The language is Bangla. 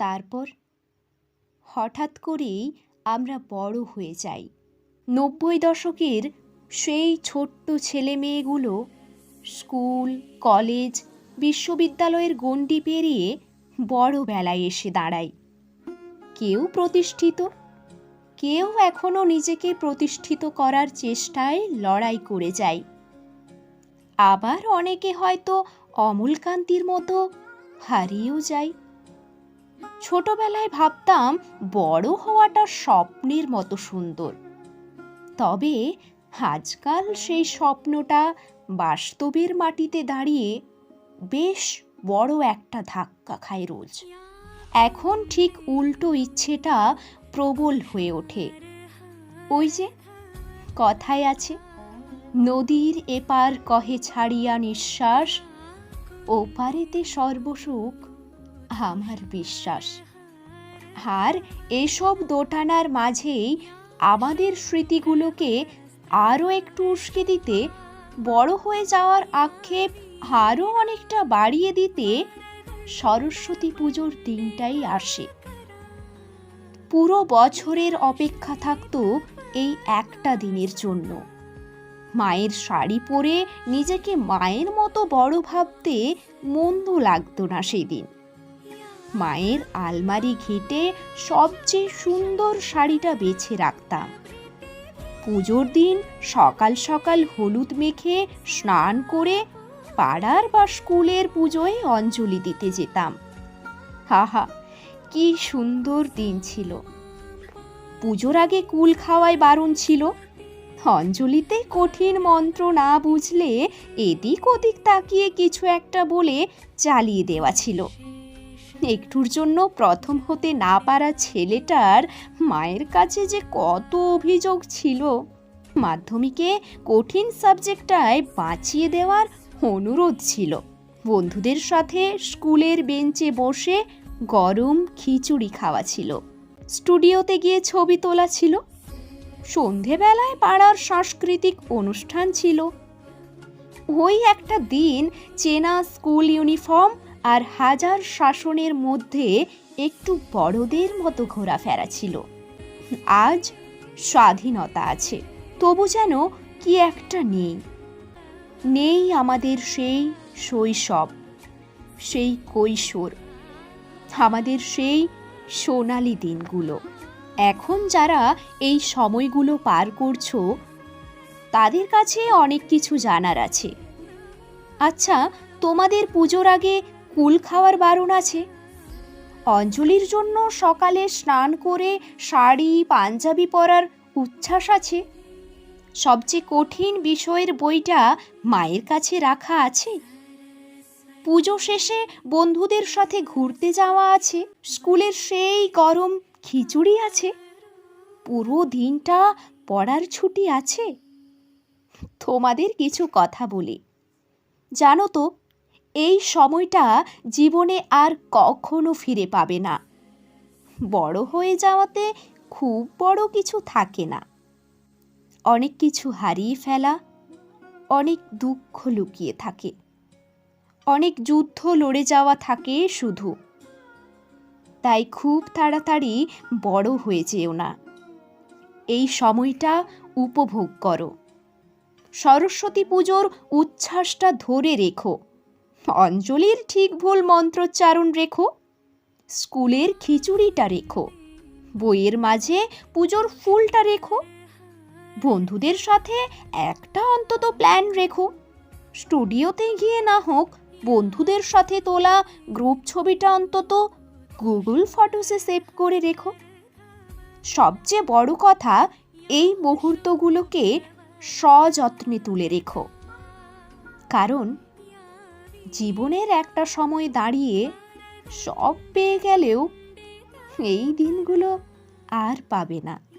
তারপর হঠাৎ করেই আমরা বড় হয়ে যাই। নব্বই দশকের সেই ছোট্ট ছেলে মেয়েগুলো স্কুল, কলেজ, বিশ্ববিদ্যালয়ের গণ্ডি পেরিয়ে বড় বেলায় এসে দাঁড়ায়। কেউ প্রতিষ্ঠিত, কেউ এখনও নিজেকে প্রতিষ্ঠিত করার চেষ্টায় লড়াই করে যায়। আবার অনেকে হয়তো অমূলকান্তির মতো হারিয়েও যায়। ছোটবেলায় ভাবতাম বড় হওয়াটা স্বপ্নের মতো সুন্দর। তবে আজকাল সেই স্বপ্নটা বাস্তবের মাটিতে দাঁড়িয়ে বেশ বড় একটা ধাক্কা খায় রোজ। এখন ঠিক উল্টো ইচ্ছেটা প্রবল হয়ে ওঠে। ওই যে, কথায় আছে, নদীর এপার কহে ছাড়িয়া নিঃশ্বাস, ওপারেতে সর্বসুখ আমার বিশ্বাস। আর এসব দোটানার মাঝেই আমাদের স্মৃতিগুলোকে আরও একটু উস্কে দিতে, বড় হয়ে যাওয়ার আক্ষেপ আরও অনেকটা বাড়িয়ে দিতে সরস্বতী পুজোর দিনটাই আসে। পুরো বছরের অপেক্ষা থাকতো এই একটা দিনের জন্য। মায়ের শাড়ি পরে নিজেকে মায়ের মতো বড় ভাবতে মন্দ লাগতো না সেদিন। মায়ের আলমারি ঘেটে সবচেয়ে সুন্দর শাড়িটা বেছে রাখতাম। পুজোর দিন সকাল সকাল হলুদ মেখে স্নান করে পাড়ার বা স্কুলের পুজোয় অঞ্জলি দিতে যেতাম। হাহা, কি সুন্দর দিন ছিল। পুজোর আগে কুল খাওয়ায় বারণ ছিল। অঞ্জলিতে কঠিন মন্ত্র না বুঝলে এদিক ওদিক তাকিয়ে কিছু একটা বলে চালিয়ে দেওয়া ছিল। একটুর জন্য প্রথম হতে না পারা ছেলেটার মায়ের কাছে যে কত অভিযোগ ছিল। মাধ্যমিকে কঠিন সাবজেক্টটায় বাঁচিয়ে দেওয়ার অনুরোধ ছিল। বন্ধুদের সাথে স্কুলের বেঞ্চে বসে গরম খিচুড়ি খাওয়া ছিল। স্টুডিওতে গিয়ে ছবি তোলা ছিল। সন্ধেবেলায় পাড়ার সাংস্কৃতিক অনুষ্ঠান ছিল। ওই একটা দিন চেনা স্কুল ইউনিফর্ম আর হাজার শাসনের মধ্যে একটু বড়দের মতো ঘোরাফেরা ছিল। আজ স্বাধীনতা আছে, তবু যেন কি একটা নেই। নেই আমাদের সেই শৈশব, সেই কৈশোর, আমাদের সেই সোনালি দিনগুলো। এখন যারা এই সময়গুলো পার করছ, তাদের কাছে অনেক কিছু জানার আছে। আচ্ছা তোমাদের পুজোর আগে কুল খাওয়ার বারণ আছে। অঞ্জলির জন্য সকালে স্নান করে শাড়ি, পাঞ্জাবি পরার উচ্ছ্বাস আছে। সবচেয়ে কঠিন বিষয়ের বইটা মায়ের কাছে রাখা আছে। পুজো শেষে বন্ধুদের সাথে ঘুরতে যাওয়া আছে। স্কুলের সেই গরম খিচুড়ি আছে। পুরো দিনটা পড়ার ছুটি আছে। তোমাদের কিছু কথা বলি। জানো তো এই সময়টা জীবনে আর কখনো ফিরে পাবে না। বড় হয়ে যাওয়াতে খুব বড় কিছু থাকে না। অনেক কিছু হারিয়ে ফেলা, অনেক দুঃখ লুকিয়ে থাকে, অনেক যুদ্ধ লড়ে যাওয়া থাকে শুধু। তাই খুব তাড়াতাড়ি বড় হয়ে যেও না। এই সময়টা উপভোগ করো। সরস্বতী পুজোর উচ্ছ্বাসটা ধরে রেখো। অঞ্জলির ঠিক ভুল মন্ত্রোচ্চারণ রেখো, স্কুলের খিচুড়িটা রেখো, বইয়ের মাঝে পুজোর ফুলটা রেখো, বন্ধুদের সাথে একটা অন্তত প্ল্যান রেখো, স্টুডিওতে গিয়ে না হোক বন্ধুদের সাথে তোলা গ্রুপ ছবিটা অন্তত গুগল ফটোসে সেভ করে রেখো। সবচেয়ে বড় কথা এই মুহূর্তগুলোকে সযত্নে তুলে রেখো। কারণ জীবনের একটা সময় দাঁড়িয়ে সব পেয়ে গেলেও এই দিনগুলো আর পাবে না।